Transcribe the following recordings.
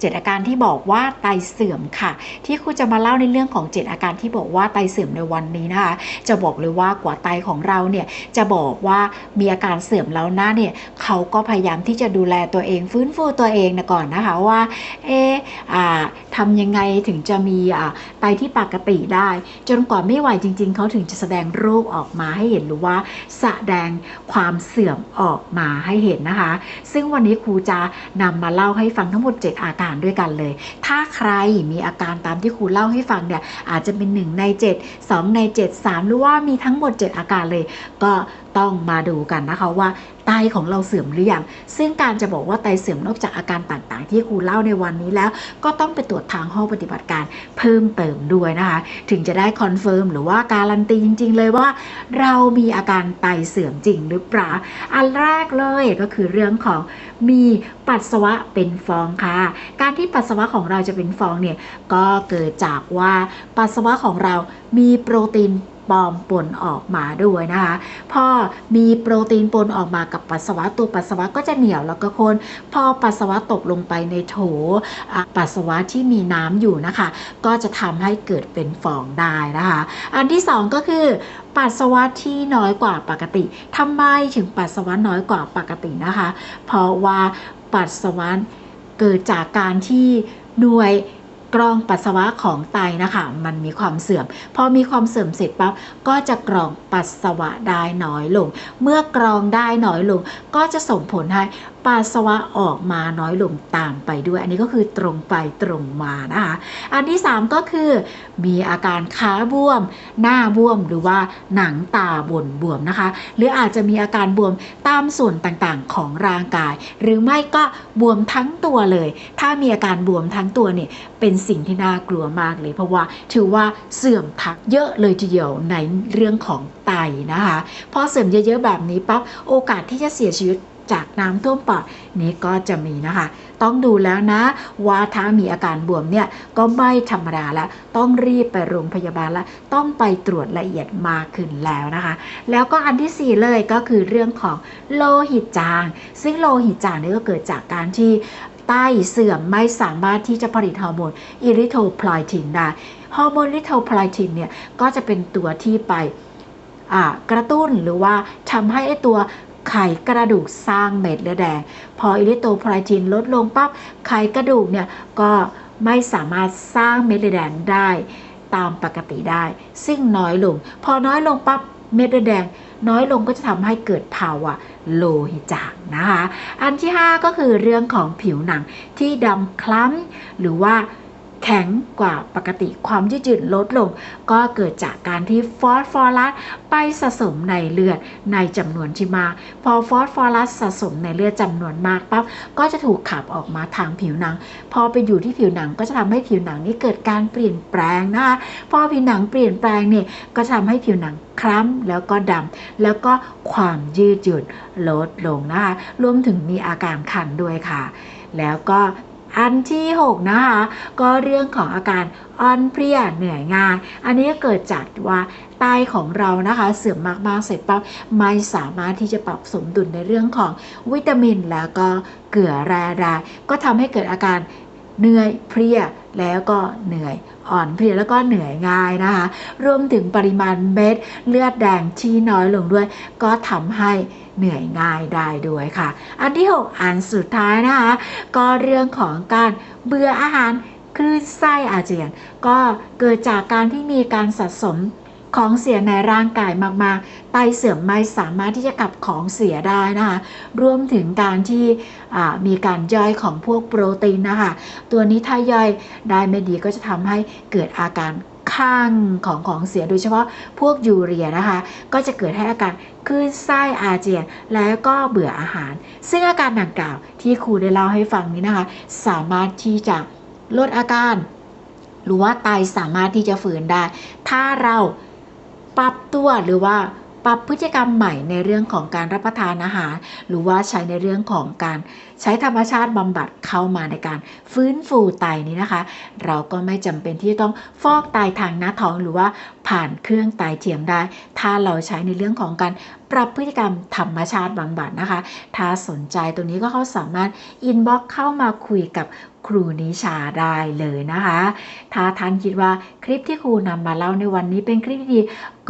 7 อาการที่บอกว่าไตเสื่อมค่ะ ที่ครูจะมาเล่าในเรื่องของ 7 อาการที่บอกว่าไตเสื่อมในวันนี้นะคะ จะบอกเลยว่ากว่าไตของเราเนี่ยจะบอกว่ามีอาการเสื่อมแล้วนะเนี่ยเขาก็พยายามที่จะดูแลตัวเองฟื้นฟูตัวเองนะก่อนนะคะว่าเอะอ่าทำยังไงถึงจะมีไตที่ปกติได้ จนกว่าไม่ไหวจริง ๆ เขาถึงจะแสดงรูปออกมาให้เห็นหรือว่าแสดงความเสื่อมออกมาให้เห็นนะคะ ซึ่งวันนี้ครูจะนำมาเล่าให้ฟังทั้งหมด 7 อาการด้วยกันเลย ถ้าใครมีอาการตามที่ครูเล่าให้ฟังเนี่ยอาจจะเป็น 1 ใน 7 2 ใน 7 3 หรือว่ามีทั้งหมด 7 อาการเลย ก็ต้องมาดูกันนะคะว่าไตของเราเสื่อมหรือยัง ซึ่งการจะบอกว่าไตเสื่อมนอกจากอาการต่างๆ ที่ครูเล่าในวันนี้แล้ว ก็ต้องไปตรวจทางห้องปฏิบัติการเพิ่มเติมด้วยนะคะ ถึงจะได้คอนเฟิร์มหรือว่าการันตีจริง ๆ เลยว่า เรามีอาการไตเสื่อมจริงหรือเปล่า อันแรกเลยก็คือเรื่องของมีปัสสาวะเป็นฟองค่ะ การที่ปัสสาวะของเราจะเป็นฟองเนี่ยก็เกิดจากว่าปัสสาวะของเรามีโปรตีน ปลอมปนออกมาด้วยนะคะพอมีโปรตีนปนออกมากับปัสสาวะตัวปัสสาวะก็จะเหนียวแล้วก็คนพอปัสสาวะตกลงไปในโถปัสสาวะที่มีน้ำอยู่นะคะ ก็จะทำให้เกิดเป็นฟองได้นะคะ อันที่สองก็คือปัสสาวะที่น้อยกว่าปกติทำไมถึงปัสสาวะน้อยกว่าปกตินะคะ เพราะว่าปัสสาวะเกิดจากการที่หน่วย กรองปัสสาวะของไตนะคะ มันมีความเสื่อม พอมีความเสื่อมเสร็จปั๊บก็จะกรองปัสสาวะได้น้อยลง เมื่อกรองได้น้อยลง ก็จะส่งผลให้ปัสสาวะออกมาน้อยลงตามไปด้วย อันนี้ก็คือตรงไปตรงมานะคะอันที่ 3 ก็คือ มีอาการขาบวม หน้าบวมหรือว่าหนังตาบนบวมนะคะ หรืออาจจะมีอาการบวมตามส่วนต่างๆของร่างกาย หรือไม่ก็บวมทั้งตัวเลย ถ้ามีอาการบวมทั้งตัวเนี่ยเป็นสิ่งที่น่ากลัวมากเลย เพราะว่าถือว่าเสื่อมทักเยอะเลยทีเดียวในเรื่องของไตนะคะ พอเสื่อมเยอะๆแบบนี้ปั๊บโอกาสที่จะเสียชีวิต จากน้ำท่วมปอดนี้ก็จะมีนะคะ ต้องดูแล้วนะว่าถ้ามีอาการบวมเนี่ยก็ไม่ธรรมดาแล้วต้องรีบไปโรงพยาบาลแล้วต้องไปตรวจละเอียดมากขึ้นแล้วนะคะ แล้วก็อันที่ 4 เลยก็คือเรื่องของโลหิตจาง ซึ่งโลหิตจางนี่ก็เกิดจากการที่ไตเสื่อมไม่สามารถที่จะผลิตฮอร์โมนอิริโทพลตินได้ฮอร์โมนอิริโทพลตินเนี่ยก็จะเป็นตัวที่ไปกระตุ้นหรือว่าทำให้ไอตัว ไขกระดูกสร้างเม็ดเลือดแดง พออิริโตไพลตินลดลงปั๊บไขกระดูกเนี่ยก็ไม่สามารถสร้างเม็ดเลือดแดงได้ตามปกติได้ ซึ่งน้อยลง พอน้อยลงปั๊บเม็ดเลือดแดงน้อยลงก็จะทำให้เกิดภาวะโลหิตจางนะคะ อันที่ 5 ก็คือเรื่องของผิวหนังที่ดำคล้ำหรือว่า แข็งกว่าปกติความยืดหยุ่นลดลง ก็เกิดจากการที่ฟอสฟอรัสไปสะสมในเลือดในจำนวนที่มากพอฟอสฟอรัสสะสมในเลือดจำนวนมากปั๊บก็จะถูกขับออกมาทางผิวหนัง พอไปอยู่ที่ผิวหนังก็จะทำให้ผิวหนังนี้เกิดการเปลี่ยนแปลงนะคะพอผิวหนังเปลี่ยนแปลงเนี่ยก็จะทำให้ผิวหนังคล้ำแล้วก็ดำแล้วก็ความยืดหยุ่นลดลงนะคะรวมถึงมีอาการคันด้วยค่ะ แล้วก็ อันที่ 6 นะคะ ก็เรื่องของอาการอ่อนเพลียเหนื่อยง่าย อันนี้ก็เกิดจากว่าไตของเรานะคะ เสื่อมมากๆเสร็จปั๊บไม่สามารถที่จะปรับสมดุลในเรื่องของวิตามิน แล้วก็เกลือแร่ได้ก็ทำให้เกิดอาการ เหนื่อยเพลียแล้วก็เหนื่อยอ่อนเพลียแล้วก็เหนื่อยง่ายนะคะ รวมถึงปริมาณเม็ดเลือดแดงที่น้อยลงด้วย ก็ทำให้เหนื่อยง่ายได้ด้วยค่ะ อันที่ 6 อันสุดท้ายนะคะ ก็เรื่องของการเบื่ออาหารคลื่นไส้อาเจียน ก็เกิดจากการที่มีการสะสม ของเสียในร่างกายมากๆ ไตเสื่อมไม่สามารถที่จะกลับของเสียได้นะคะ รวมถึงการที่มีการย่อยของพวกโปรตีนนะคะ ตัวนี้ถ้าย่อยได้ไม่ดีก็จะทำให้เกิดอาการข้างของของเสียโดยเฉพาะพวกยูเรียนะคะ ก็จะเกิดให้อาการคลื่นไส้อาเจียน แล้วก็เบื่ออาหาร ซึ่งอาการดังกล่าวที่ครูได้เล่าให้ฟังนี้นะคะ สามารถที่จะลดอาการ หรือว่าไตสามารถที่จะฝืนได้ ถ้าเรา ปรับตัวหรือว่าปรับพฤติกรรมใหม่ในเรื่องของการรับประทานอาหาร หรือว่าใช้ในเรื่องของการใช้ธรรมชาติบำบัดเข้ามาในการฟื้นฟูไตนี้นะคะ เราก็ไม่จำเป็นที่ต้องฟอกไตทางหน้าท้องหรือว่าผ่านเครื่องไตเทียมได้ ถ้าเราใช้ในเรื่องของการปรับพฤติกรรมธรรมชาติบำบัดนะคะ ถ้าสนใจตรงนี้ก็เขาสามารถอินบ็อกเข้ามาคุยกับ ครูนิชาได้เลยนะคะ ถ้าท่านคิดว่าคลิปที่ครูนำมาเล่าในวันนี้เป็นคลิปดี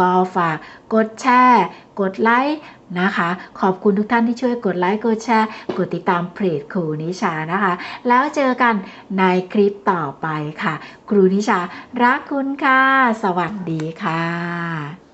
ก็ฝากกดแชร์ กดไลค์นะคะ ขอบคุณทุกท่านที่ช่วยกดไลค์ กดแชร์ กดติดตามเพจครูนิชานะคะ แล้วเจอกันในคลิปต่อไปค่ะ ครูนิชารักคุณค่ะ สวัสดีค่ะ